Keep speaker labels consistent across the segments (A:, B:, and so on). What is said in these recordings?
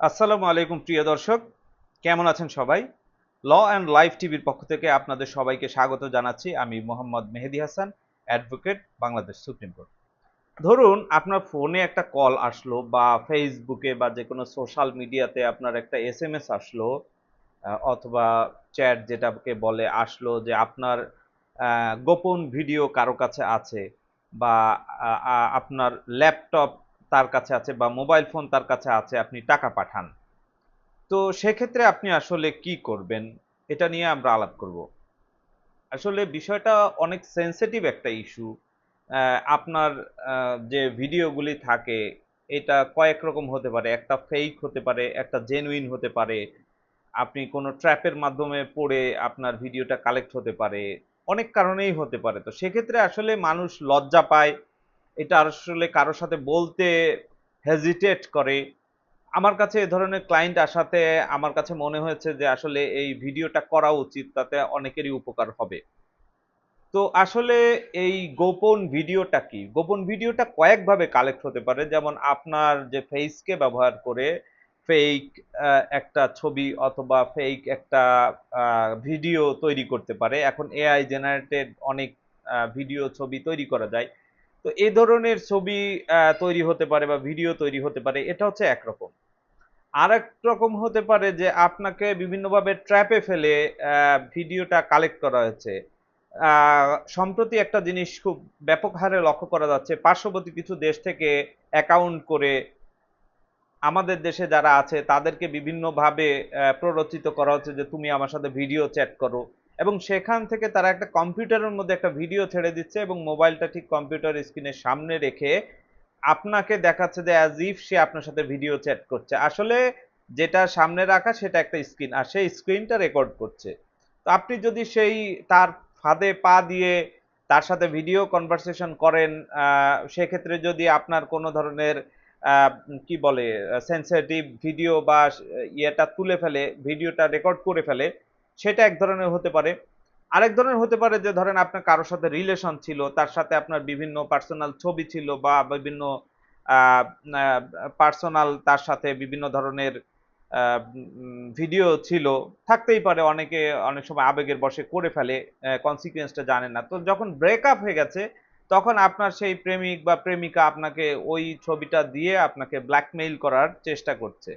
A: আসসালামু আলাইকুম, প্রিয় দর্শক। কেমন আছেন সবাই? ল অ্যান্ড লাইফ টিভির পক্ষ থেকে আপনাদের সবাইকে স্বাগত জানাচ্ছি। আমি Mohammad Mehedi Hasan, advocate, Bangladesh supreme court. ধরুন, আপনার ফোনে একটা কল আসলো বা ফেসবুকে বা যে কোনো সোশ্যাল মিডিয়াতে আপনার একটা এস এম এস আসলো অথবা চ্যাট যেটাকে বলে আসলো যে আপনার গোপন ভিডিও কারও কাছে আছে বা আপনার ল্যাপটপ তার কাছে আছে বা মোবাইল ফোন তার কাছে আছে, আপনি টাকা পাঠান। তো সেক্ষেত্রে আপনি আসলে কি করবেন? এটা নিয়ে আমরা আলাপ করব। আসলে বিষয়টা অনেক সেনসিটিভ একটা ইস্যু আপনার যে ভিডিওগুলি থাকে, এটা কয়েক রকম হতে পারে। একটা ফেক হতে পারে, একটা জেনুইন হতে পারে। আপনি কোনো ট্র্যাপের মাধ্যমে পড়ে আপনার ভিডিওটা কালেক্ট হতে পারে। অনেক কারণেই হতে পারে। তো সেক্ষেত্রে আসলে মানুষ লজ্জা পায় এটা আসলে কারোর সাথে বলতে হেজিটেট করে। আমার কাছে এ ধরনের ক্লায়েন্ট আসাতে আমার কাছে মনে হয়েছে যে আসলে এই ভিডিওটা করা উচিত, তাতে অনেকেরই উপকার হবে। তো আসলে এই গোপন ভিডিওটা কি? গোপন ভিডিওটা কয়েকভাবে কালেক্ট হতে পারে। যেমন আপনার যে ফেসকে ব্যবহার করে ফেক একটা ছবি অথবা ফেক একটা ভিডিও তৈরি করতে পারে। এখন এআই জেনারেটেড অনেক ভিডিও ছবি তৈরি করা যায়। তো এই ধরনের ছবি তৈরি হতে পারে বা ভিডিও তৈরি হতে পারে, এটা হচ্ছে একরকম। আর রকম হতে পারে যে আপনাকে বিভিন্নভাবে ট্র্যাপে ফেলে ভিডিওটা কালেক্ট করা হয়েছে। সম্প্রতি একটা জিনিস খুব ব্যাপক হারে লক্ষ্য করা যাচ্ছে, পার্শ্ববর্তী কিছু দেশ থেকে অ্যাকাউন্ট করে আমাদের দেশে যারা আছে, তাদেরকে বিভিন্নভাবে প্ররোচিত করা হচ্ছে যে, তুমি আমার সাথে ভিডিও চ্যাট করো। এবং সেখান থেকে তারা একটা কম্পিউটারের মধ্যে একটা ভিডিও ছেড়ে দিচ্ছে এবং মোবাইলটা ঠিক কম্পিউটার স্ক্রিনের সামনে রেখে আপনাকে দেখাচ্ছে যে অ্যাজ ইফ সে আপনার সাথে ভিডিও চ্যাট করছে। আসলে যেটা সামনে রাখা সেটা একটা স্ক্রিন, আর সেই স্ক্রিনটা রেকর্ড করছে। তো আপনি যদি সেই তার ফাঁদে পা দিয়ে তার সাথে ভিডিও কনভারসেশন করেন সেক্ষেত্রে যদি আপনার কোনো ধরনের কি বলে সেন্সিটিভ ভিডিও বা ইয়েটা তুলে ফেলে ভিডিওটা রেকর্ড করে ফেলে সেটা এক ধরনের হতে পারে। আরেক ধরনের হতে পারে যে ধরেন আপনার কারোর সাথে রিলেশন ছিল, তার সাথে আপনার বিভিন্ন পার্সোনাল ছবি ছিল বা বিভিন্ন পার্সোনাল তার সাথে বিভিন্ন ধরনের ভিডিও ছিল। থাকতেই পারে অনেকে অনেক সময় আবেগের বশে করে ফেলে কনসিকুয়েন্সটা জানে না। তো যখন ব্রেকআপ হয়ে গেছে, তখন আপনার সেই প্রেমিক বা প্রেমিকা আপনাকে ওই ছবিটা দিয়ে আপনাকে ব্ল্যাকমেইল করার চেষ্টা করছে।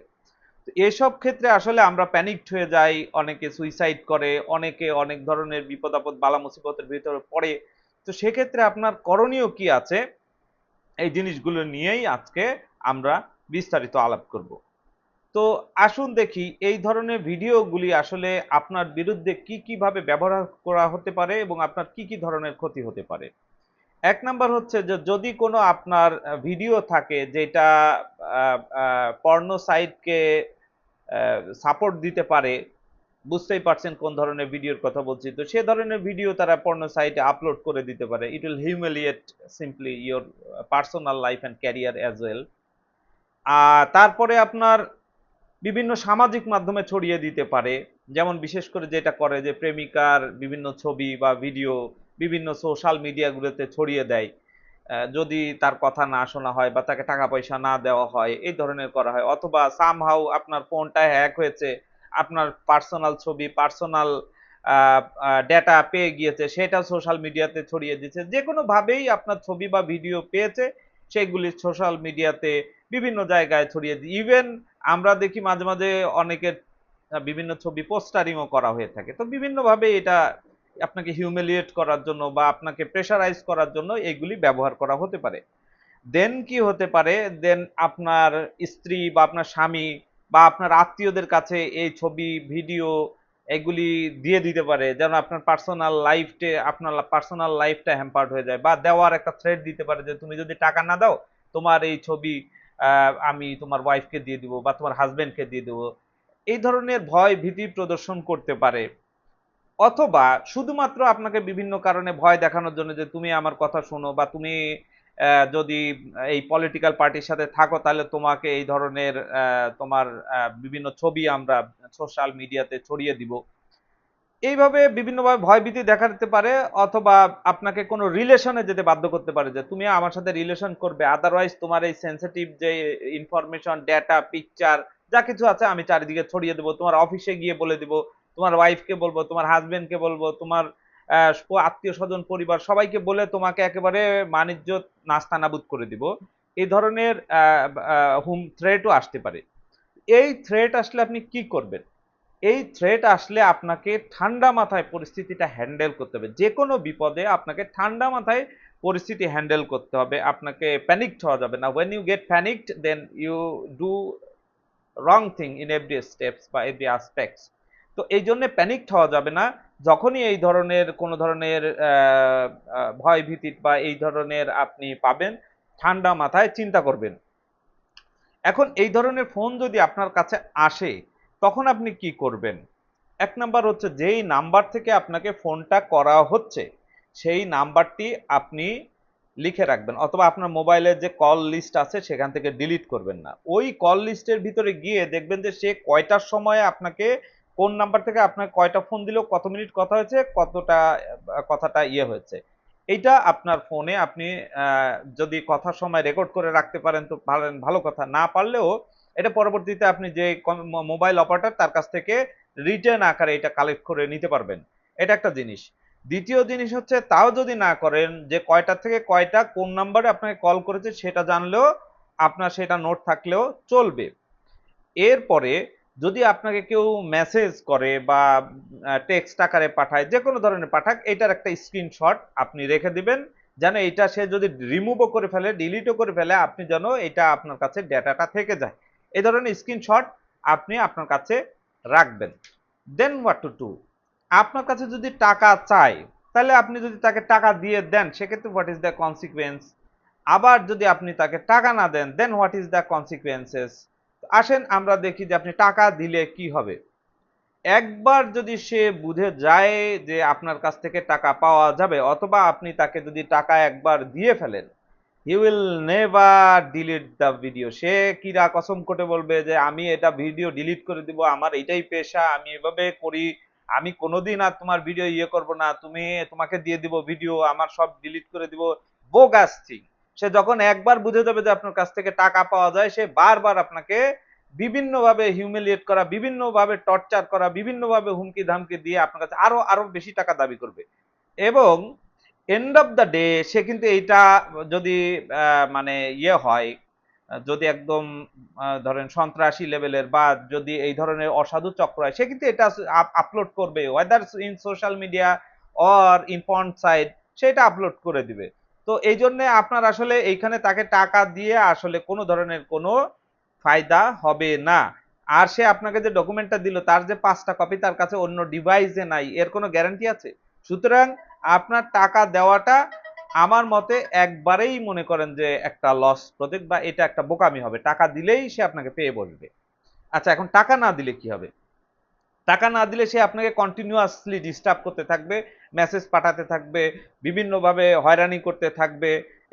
A: এসব ক্ষেত্রে আসলে আমরা প্যানিকড হয়ে যাই, অনেকে সুইসাইড করে, অনেকে অনেক ধরনের বিপদ আপদ বালা মুসিবতের ভিতরে পড়ে। তো সেক্ষেত্রে আপনার করণীয় কি আছে? এই জিনিসগুলো নিয়েই আজকে আমরা বিস্তারিত আলাপ করব। তো আসুন দেখি, এই ধরনের ভিডিওগুলি আসলে আপনার বিরুদ্ধে কি কীভাবে ব্যবহার করা হতে পারে এবং আপনার কি কি ধরনের ক্ষতি হতে পারে? এক নাম্বার হচ্ছে যে যদি কোনো আপনার ভিডিও থাকে যেটা পর্ণ সাইটকে সাপোর্ট দিতে পারে, বুঝতেই পারছেন কোন ধরনের ভিডিওর কথা বলছি, তো সে ধরনের ভিডিও তারা পর্ণ সাইটে আপলোড করে দিতে পারে। It will humiliate simply your personal life and career as well আর তারপরে আপনার বিভিন্ন সামাজিক মাধ্যমে ছড়িয়ে দিতে পারে, যেমন বিশেষ করে যেটা করে যে প্রেমিকার বিভিন্ন ছবি বা ভিডিও বিভিন্ন সোশ্যাল মিডিয়াগুলোতে ছড়িয়ে দেয়। যদি তার কথা না শোনা হয় বা তাকে টাকা পয়সা না দেওয়া হয়, এই ধরনের করা হয়। অথবা সামহাউ আপনার ফোনটা হ্যাক হয়েছে, আপনার পার্সোনাল ছবি পার্সোনাল ডেটা পেয়ে গিয়েছে, সেটা সোশ্যাল মিডিয়াতে ছড়িয়ে দিচ্ছে যে কোনোভাবেই আপনার ছবি বা ভিডিও পেয়েছে, সেগুলি সোশ্যাল মিডিয়াতে বিভিন্ন জায়গায় ছড়িয়ে দিই ইভেন আমরা দেখি মাঝে মাঝে অনেকের বিভিন্ন ছবি পোস্টারিংও করা হয়ে থাকে। তো বিভিন্নভাবে এটা আপনাকে হিউমিলিয়েট করার জন্য বা আপনাকে প্রেশারাইজ করার জন্য এগুলি ব্যবহার করা হতে পারে। দেন কি হতে পারে? দেন আপনার স্ত্রী বা আপনার স্বামী বা আপনার আত্মীয়দের কাছে এই ছবি ভিডিও এগুলি দিয়ে দিতে পারে, যেন আপনার পার্সোনাল লাইফটে আপনার পার্সোনাল লাইফটা হ্যাম্পার্ড হয়ে যায়। বা দেওয়ার একটা থ্রেড দিতে পারে যে, তুমি যদি টাকা না দাও, তোমার এই ছবি আমি তোমার ওয়াইফকে দিয়ে দিব বা তোমার হাজবেন্ডকে দিয়ে দেবো। এই ধরনের ভয় ভীতি প্রদর্শন করতে পারে। অথবা শুধুমাত্র আপনাকে বিভিন্ন কারণে ভয় দেখানোর জন্য যে তুমি আমার কথা শোনো বা তুমি যদি এই পলিটিক্যাল পার্টির সাথে থাকো তাহলে তোমাকে এই ধরনের তোমার বিভিন্ন ছবি আমরা সোশ্যাল মিডিয়াতে ছড়িয়ে দিব। এইভাবে বিভিন্নভাবে ভয়ভীতি দেখাতে পারে অথবা আপনাকে কোনো রিলেশনে যেতে বাধ্য করতে পারে যে তুমি আমার সাথে রিলেশন করবে আদারওয়াইজ তোমার এই সেন্সিটিভ যে ইনফরমেশন ডেটা পিকচার যা কিছু আছে আমি চারিদিকে ছড়িয়ে দেবো, তোমার অফিসে গিয়ে বলে দিব। তোমার ওয়াইফকে বলব, তোমার হাজবেন্ডকে বলব, তোমার আত্মীয় স্বজন, পরিবার, সবাইকে বলে তোমাকে একেবারে বাণিজ্য নাস্তানাবুদ করে দিব। এই ধরনের হুম থ্রেটও আসতে পারে। এই থ্রেট আসলে আপনি কি করবেন? এই থ্রেট আসলে আপনাকে ঠান্ডা মাথায় পরিস্থিতিটা হ্যান্ডেল করতে হবে। যে কোনো বিপদে আপনাকে ঠান্ডা মাথায় পরিস্থিতি হ্যান্ডেল করতে হবে। আপনাকে প্যানিকড হওয়া যাবে না। When you get panicked then you do wrong thing in every steps বা এভরি আসপেক্টস তো এই জন্য প্যানিকড হওয়া যাবে না। যখনই এই ধরনের কোনো ধরনের ভয় ভীতি বা এই ধরনের আপনি পাবেন, ঠান্ডা মাথায় চিন্তা করবেন। এখন এই ধরনের ফোন যদি আপনার কাছে আসে, তখন আপনি কি করবেন? এক নাম্বার হচ্ছে যেই নাম্বার থেকে আপনাকে ফোনটা করা হচ্ছে, সেই নাম্বারটি আপনি লিখে রাখবেন অথবা আপনার মোবাইলের যে কল লিস্ট আছে, সেখান থেকে ডিলিট করবেন না। ওই কল লিস্টের ভিতরে গিয়ে দেখবেন যে সে কয়টার সময় আপনাকে কোন নাম্বার থেকে আপনার কয়টা ফোন দিলেও কত মিনিট কথা হয়েছে, কতটা, কথাটা ইয়ে হয়েছে। এইটা আপনার ফোনে আপনি যদি কথার সময় রেকর্ড করে রাখতে পারেন তো ভালো কথা। না পারলেও এটা পরবর্তীতে আপনি যে মোবাইল অপারেটর তার কাছ থেকে রিটার্ন আকারে এটা কালেক্ট করে নিতে পারবেন। এটা একটা জিনিস। দ্বিতীয় জিনিস হচ্ছে তাও যদি না করেন যে কয়টা থেকে কয়টা কোন নাম্বারে আপনাকে কল করেছে সেটা জানলেও আপনার সেটা নোট থাকলেও চলবে। এরপরে যদি আপনাকে কেউ মেসেজ করে বা টেক্সট আকারে পাঠায় যে কোনো ধরনের পাঠাক, এটার একটা স্ক্রিনশট আপনি রেখে দিবেন, যেন এটা সে যদি রিমুভও করে ফেলে ডিলিটও করে ফেলে, আপনি যেন এটা আপনার কাছে ডেটাটা থেকে যায়। এই ধরনের স্ক্রিনশট আপনি আপনার কাছে রাখবেন। দেন হোয়াট টু টু আপনার কাছে যদি টাকা চায়, তাহলে আপনি যদি তাকে টাকা দিয়ে দেন, সেক্ষেত্রে হোয়াট ইজ দ্য কনসিকুয়েন্স আবার যদি আপনি তাকে টাকা না দেন দেন হোয়াট ইজ দ্য কনসিকুয়েন্সেস আসেন, আমরা দেখি যে আপনি টাকা দিলে কি হবে। একবার যদি সে বুঝে যায় যে আপনার কাছ থেকে টাকা পাওয়া যাবে, অথবা আপনি তাকে যদি টাকা একবার দিয়ে ফেলেন he will never delete the video সে কিরা কসম করে বলবে যে, আমি এটা ভিডিও ডিলিট করে দিব, আমার এটাই পেশা, আমি এভাবে করি, আমি কোনোদিন আর তোমার ভিডিও ইয়ে করব না, তুমি তোমাকে দিয়ে দিব ভিডিও আমার সব ডিলিট করে দিব। Bogus thing. সে যখন একবার বুঝে যাবে যে আপনার কাছ থেকে টাকা পাওয়া যায়, সে বারবার আপনাকে বিভিন্নভাবে হিউমিলিয়েট করা, বিভিন্নভাবে টর্চার করা, বিভিন্নভাবে হুমকি ধামকি দিয়ে আপনার কাছে আরও আরও বেশি টাকা দাবি করবে। এবং এন্ড অফ দ্য ডে সে কিন্তু এইটা যদি মানে ইয়ে হয়, যদি একদম ধরেন সন্ত্রাসী লেভেলের বা যদি এই ধরনের অসাধু চক্র হয়, সে কিন্তু এটা আপলোড করবে whether in social media or in porn site সেটা আপলোড করে দিবে। তো এই জন্য আপনার আসলে এইখানে তাকে টাকা দিয়ে আসলে কোনো ধরনের কোনো ফায়দা হবে না। আর সে আপনাকে যে ডকুমেন্টটা দিল, তার যে পাঁচটা কপি তার কাছে অন্য ডিভাইসে নাই, এর কোনো গ্যারান্টি আছে? সুতরাং আপনার টাকা দেওয়াটা আমার মতে একবারেই মনে করেন যে একটা লস প্রজেক্ট বা এটা একটা বোকামি হবে। টাকা দিলেই সে আপনাকে পেয়ে বসবে। আচ্ছা এখন টাকা না দিলে কি হবে? টাকা না দিলে সে আপনাকে কন্টিনিউয়াসলি ডিস্টার্ব করতে থাকবে। মেসেজ পাঠাতে থাকবে, বিভিন্নভাবে হয়রানি করতে থাকবে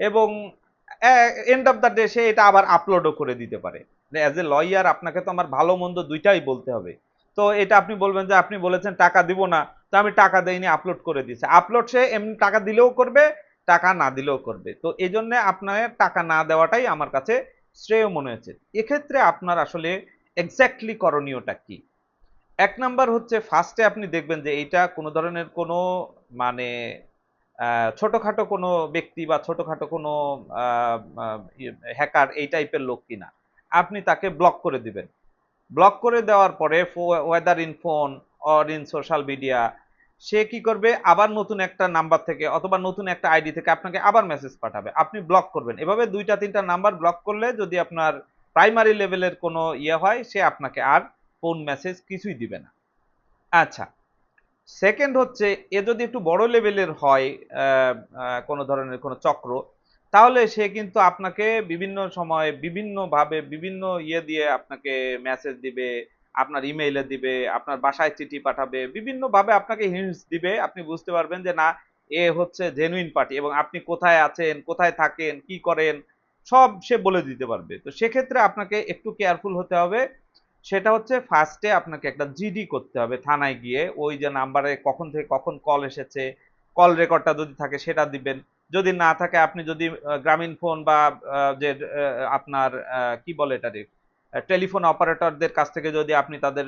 A: এবং এন্ড অফ দ্য ডে সে এটা আবার আপলোডও করে দিতে পারে। অ্যাজ এ লয়ার আপনাকে তো আমার ভালো মন্দ দুইটাই বলতে হবে। তো এটা আপনি বলবেন যে আপনি বলেছেন টাকা দিব না, তো আমি টাকা দেইনি আপলোড করে দিয়েছে। আপলোড সে এমনি টাকা দিলেও করবে, টাকা না দিলেও করবে। তো এই জন্য আপনার টাকা না দেওয়াটাই আমার কাছে শ্রেয় মনে হয়েছে এক্ষেত্রে আপনার আসলে এক্স্যাক্টলি করণীয়টা কি? এক নাম্বার হচ্ছে ফার্স্টে আপনি দেখবেন যে এইটা কোনো ধরনের কোনো মানে ছোটখাটো কোনো ব্যক্তি বা ছোটখাটো কোনো হ্যাকার এই টাইপের লোক কিনা। আপনি তাকে ব্লক করে দিবেন। ব্লক করে দেওয়ার পরে whether in phone or in social media সে কি করবে? আবার নতুন একটা নাম্বার থেকে অথবা নতুন একটা আইডি থেকে আপনাকে আবার মেসেজ পাঠাবে। আপনি ব্লক করবেন। এভাবে দুইটা, তিনটা নাম্বার ব্লক করলে যদি আপনার প্রাইমারি লেভেলের কোনো ইয়ে হয়, সে আপনাকে আর ফোন মেসেজ কিছুই দিবে না। আচ্ছা সেকেন্ড হচ্ছে, এ যদি একটু বড় লেভেলের হয় কোনো ধরনের কোনো চক্র, তাহলে সে কিন্তু আপনাকে বিভিন্ন সময় বিভিন্নভাবে বিভিন্ন ইয়ে দিয়ে আপনাকে মেসেজ দিবে, আপনার ইমেইলে দিবে, আপনার বাসায় চিঠি পাঠাবে, বিভিন্নভাবে আপনাকে হিন্টস দিবে। আপনি বুঝতে পারবেন যে না, এ হচ্ছে জেনুইন পার্টি এবং আপনি কোথায় আছেন, কোথায় থাকেন, কি করেন, সব সে বলে দিতে পারবে। তো সেক্ষেত্রে আপনাকে একটু কেয়ারফুল হতে হবে। সেটা হচ্ছে ফার্স্টে আপনাকে একটা জিডি করতে হবে থানায় গিয়ে। ওই যে নাম্বারে কখন থেকে কখন কল এসেছে কল রেকর্ডটা যদি থাকে সেটা দিবেন। যদি না থাকে, আপনি যদি গ্রামীণ ফোন বা যে আপনার কি বলে এটা টেলিফোন অপারেটরদের কাছ থেকে যদি আপনি তাদের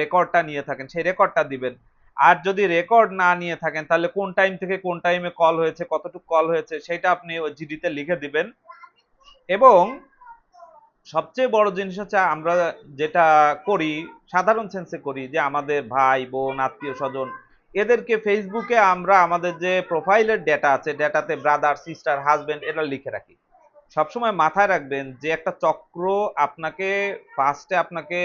A: রেকর্ডটা নিয়ে থাকেন, সেই রেকর্ডটা দিবেন। আর যদি রেকর্ড না নিয়ে থাকেন, তাহলে কোন টাইম থেকে কোন টাইমে কল হয়েছে, কতটুকু কল হয়েছে, সেটা আপনি ওই জিডিতে লিখে দিবেন। এবং সবচেয়ে বড় জিনিস হচ্ছে আমরা যেটা করি, সাধারণ সেন্সে করি যে আমাদের ভাই, বোন, আত্মীয় স্বজন, এদেরকে ফেসবুকে আমরা আমাদের যে প্রোফাইলের ডেটা আছে ডেটাতে ব্রাদার সিস্টার হাজবেন্ড এটা লিখে রাখি। সবসময় মাথায় রাখবেন যে একটা চক্র আপনাকে ফার্স্টে আপনাকে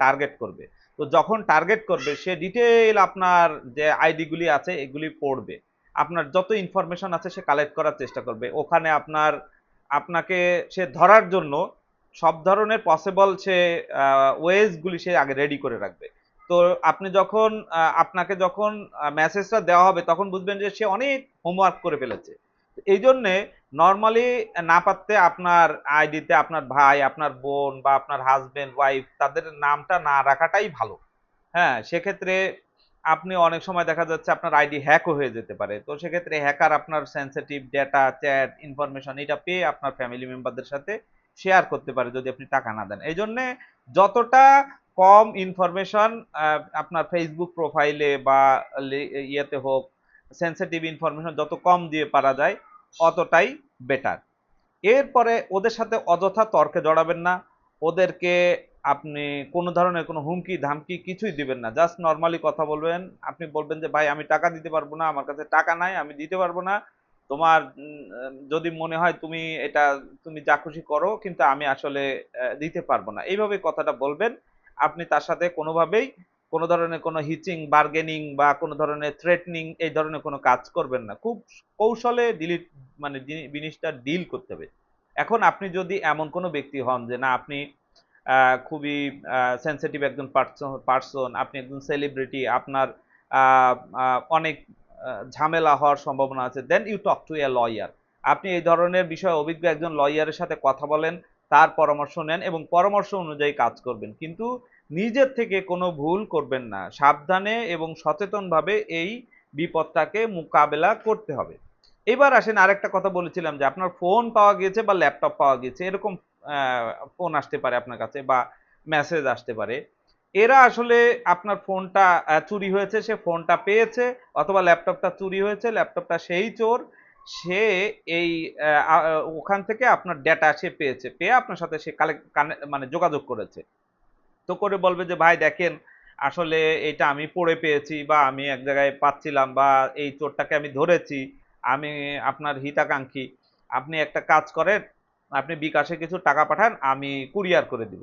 A: টার্গেট করবে। তো যখন টার্গেট করবে, সে ডিটেল আপনার যে আইডিগুলি আছে, এগুলি পড়বে। আপনার যত ইনফরমেশন আছে, সে কালেক্ট করার চেষ্টা করবে। ওখানে আপনার, আপনাকে সে ধরার জন্য সব ধরনের পসিবল সে ওয়েজগুলি সে আগে রেডি করে রাখবে। তো আপনি যখন আপনাকে যখন মেসেজটা দেওয়া হবে, তখন বুঝবেন যে সে অনেক হোমওয়ার্ক করে ফেলেছে। এই জন্যে নর্মালি না পারতে আপনার আইডিতে আপনার ভাই, আপনার বোন বা আপনার হাজবেন্ড ওয়াইফ তাদের নামটা না রাখাটাই ভালো। হ্যাঁ সেক্ষেত্রে আপনি অনেক সময় দেখা যাচ্ছে আপনার আইডি হ্যাকও হয়ে যেতে পারে। তো সেক্ষেত্রে হ্যাকার আপনার সেন্সিটিভ ডেটা চ্যাট ইনফরমেশন এটা পেয়ে আপনার ফ্যামিলি মেম্বারদের সাথে শেয়ার করতে পারে যদি আপনি টাকা না দেন। এই জন্যে যতটা কম ইনফরমেশন আপনার ফেসবুক প্রোফাইলে বা ইয়েতে হোক সেন্সিটিভ ইনফরমেশন যত কম দিয়ে পারা যায়, অতটাই বেটার এরপরে ওদের সাথে অযথা তর্কে জড়াবেন না। ওদেরকে আপনি কোনো ধরনের কোনো হুমকি, ধামকি কিছুই দিবেন না। জাস্ট নর্মালি কথা বলবেন। আপনি বলবেন যে, ভাই, আমি টাকা দিতে পারব না, আমার কাছে টাকা নাই, আমি দিতে পারব না। তোমার যদি মনে হয় তুমি এটা, তুমি যা খুশি করো, কিন্তু আমি আসলে দিতে পারব না। এইভাবে কথাটা বলবেন। আপনি তার সাথে কোনোভাবেই কোনো ধরনের কোনো হিচিং বার্গেনিং বা কোনো ধরনের থ্রেটনিং এই ধরনের কোনো কাজ করবেন না। খুব কৌশলে ডিলিট মানে জিনিসটা ডিল করতে হবে। এখন আপনি যদি এমন কোনো ব্যক্তি হন যে না, আপনি খুবই সেন্সিটিভ একজন পার্সন পার্সন আপনি একজন সেলিব্রিটি আপনার অনেক ঝামেলা হওয়ার সম্ভাবনা আছে। Then you talk to a lawyer আপনি এই ধরনের বিষয়ে অভিজ্ঞ একজন লয়ারের সাথে কথা বলেন, তার পরামর্শ নেন এবং পরামর্শ অনুযায়ী কাজ করবেন। কিন্তু নিজের থেকে কোনো ভুল করবেন না। সাবধানে এবং সচেতনভাবে এই বিপদটাকে মোকাবেলা করতে হবে। এবার আসেন, আরেকটা কথা বলেছিলাম যে আপনার ফোন পাওয়া গিয়েছে বা ল্যাপটপ পাওয়া গিয়েছে, এরকম ফোন আসতে পারে আপনার কাছে বা মেসেজ আসতে পারে। এরা আসলে আপনার ফোনটা চুরি হয়েছে, সে ফোনটা পেয়েছে, অথবা ল্যাপটপটা চুরি হয়েছে, ল্যাপটপটা সেই চোর, সে এই ওখান থেকে আপনার ডেটা সে পেয়েছে, পেয়ে আপনার সাথে সে কালেক্ট মানে যোগাযোগ করেছে। তো করে বলবে যে, ভাই, দেখেন, আসলে এটা আমি পড়ে পেয়েছি বা আমি এক জায়গায় পাচ্ছিলাম বা এই চোরটাকে আমি ধরেছি, আমি আপনার হিতাকাঙ্ক্ষী। আপনি একটা কাজ করেন, আপনি বিকাশে কিছু টাকা পাঠান, আমি কুরিয়ার করে দিব।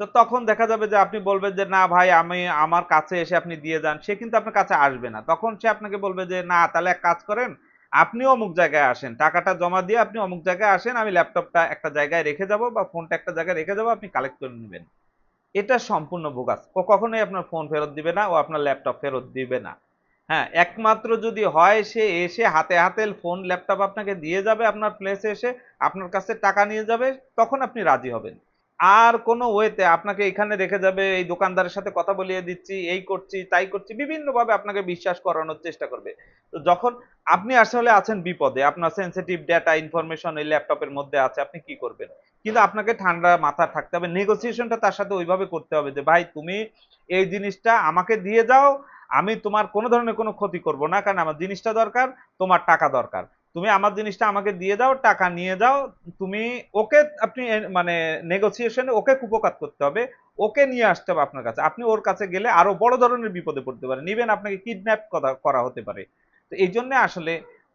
A: তো তখন দেখা যাবে যে আপনি বলবেন যে, না ভাই, আমি আমার কাছে এসে আপনি দিয়ে যান। সে কিন্তু আপনার কাছে আসবে না। তখন সে আপনাকে বলবে যে, না, তাহলে এক কাজ করেন আপনি অমুক জায়গায় আসেন। টাকাটা জমা দিয়ে আপনি অমুক জায়গায় আসেন, আমি ল্যাপটপটা একটা জায়গায় রেখে যাব বা ফোনটা একটা জায়গায় রেখে যাব, আপনি কালেক্ট করে নেবেন। এটা সম্পূর্ণ বোগাস। ও কখনোই আপনার ফোন ফেরত দিবে না, ও আপনার ল্যাপটপ ফেরত দিবে না। হ্যাঁ একমাত্র যদি হয় সে এসে হাতে হাতে ফোন, ল্যাপটপ আপনাকে দিয়ে যাবে, আপনার প্লেসে এসে আপনার কাছে টাকা নিয়ে যাবে, তখন আপনি রাজি হবেন। আর কোনো ওয়েতে আপনাকে এখানে রেখে যাবে, এই দোকানদারের সাথে কথা বলিয়ে দিচ্ছি, এই করছি, তাই করছি, বিভিন্নভাবে আপনাকে বিশ্বাস করানোর চেষ্টা করবে। তো যখন আপনি আসলে আছেন বিপদে, আপনার সেন্সিটিভ ডেটা ইনফরমেশন এই ল্যাপটপের মধ্যে আছে, আপনি কি করবেন? কিন্তু আপনাকে ঠান্ডা মাথা থাকতে হবে নেগোসিয়েশনটা তার সাথে ওইভাবে করতে হবে যে, ভাই, তুমি এই জিনিসটা আমাকে দিয়ে যাও, আমি তোমার কোনো ধরনের কোনো ক্ষতি করব না, কারণ আমার জিনিসটা দরকার, তোমার টাকা দরকার। তুমি আমার জিনিসটা আমাকে দিয়ে দাও, টাকা নিয়ে যাও, তুমি ওকে আপনি মানে নেগোসিয়েশনে ওকে কুপকাত করতে হবে, ওকে নিয়ে আসতে হবে আপনার কাছে। আপনি ওর কাছে গেলে আরও বড় ধরনের বিপদে পড়তে পারেন। নিবেন আপনাকে কিডন্যাপ করা হতে পারে। তো এই জন্য আসলে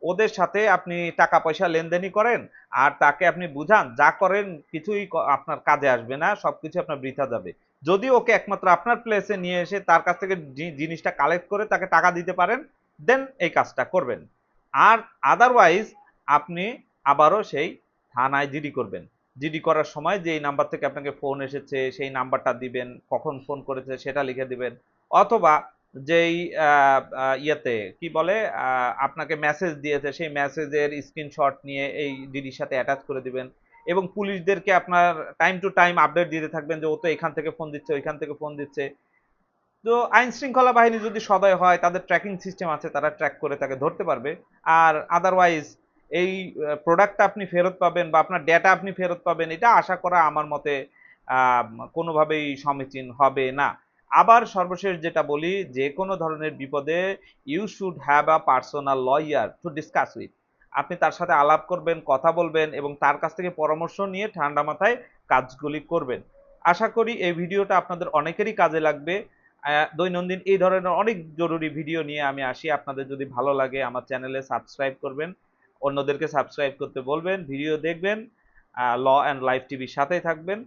A: ওদের সাথে আপনি টাকা পয়সা লেনদেনই করেন, আর তাকে আপনি বুঝান, যা করেন কিছুই আপনার কাজে আসবে না, সবকিছু আপনার বৃথা যাবে। যদি ওকে একমাত্র আপনার প্লেসে নিয়ে এসে তার কাছ থেকে জিনিসটা কালেক্ট করে তাকে টাকা দিতে পারেন দেন এই কাজটা করবেন। আর আদারওয়াইজ আপনি আবারও সেই থানায় জিডি করবেন। জিডি করার সময় যে নাম্বার থেকে আপনাকে ফোন এসেছে, সেই নাম্বারটা দিবেন, কখন ফোন করেছে সেটা লিখে দিবেন। অথবা যেই ইয়েতে কি বলে আপনাকে মেসেজ দিয়েছে, সেই মেসেজের স্ক্রিনশট নিয়ে এই ডিডির সাথে অ্যাটাচ করে দিবেন। এবং পুলিশদেরকে আপনার টাইম টু টাইম আপডেট দিতে থাকবেন যে ও তো এখান থেকে ফোন দিচ্ছে, ওইখান থেকে ফোন দিচ্ছে। তো আইন শৃঙ্খলা বাহিনী যদি সদয় হয়, তাদের ট্র্যাকিং সিস্টেম আছে, তারা ট্র্যাক করে তাকে ধরতে পারবে। আর আদারওয়াইজ এই প্রোডাক্টটা আপনি ফেরত পাবেন বা আপনার ডেটা আপনি ফেরত পাবেন, এটা আশা করা আমার মতে কোনোভাবেই সমীচীন হবে না। আবার সর্বশেষ যেটা বলি, যে কোনো ধরনের বিপদে you should have a personal lawyer to discuss with আপনি তার সাথে আলাপ করবেন, কথা বলবেন এবং তার কাছ থেকে পরামর্শ নিয়ে ঠান্ডা মাথায় কাজগুলি করবেন। আশা করি এই ভিডিওটা আপনাদের অনেকেরই কাজে লাগবে। দৈনন্দিন এই ধরনের অনেক জরুরি ভিডিও নিয়ে আমি আসি। আপনাদের যদি ভালো লাগে, আমার চ্যানেলে সাবস্ক্রাইব করবেন। অন্যদেরকে সাবস্ক্রাইব করতে বলবেন ভিডিও দেখবেন ল অ্যান্ড লাইফ টিভির সাথেই থাকবেন।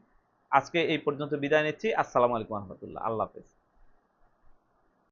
A: আজকে এই পর্যন্ত বিদায় নিচ্ছি। আসসালামু আলাইকুম রহমতুল্লাহ। আল্লাহ হাফেজ।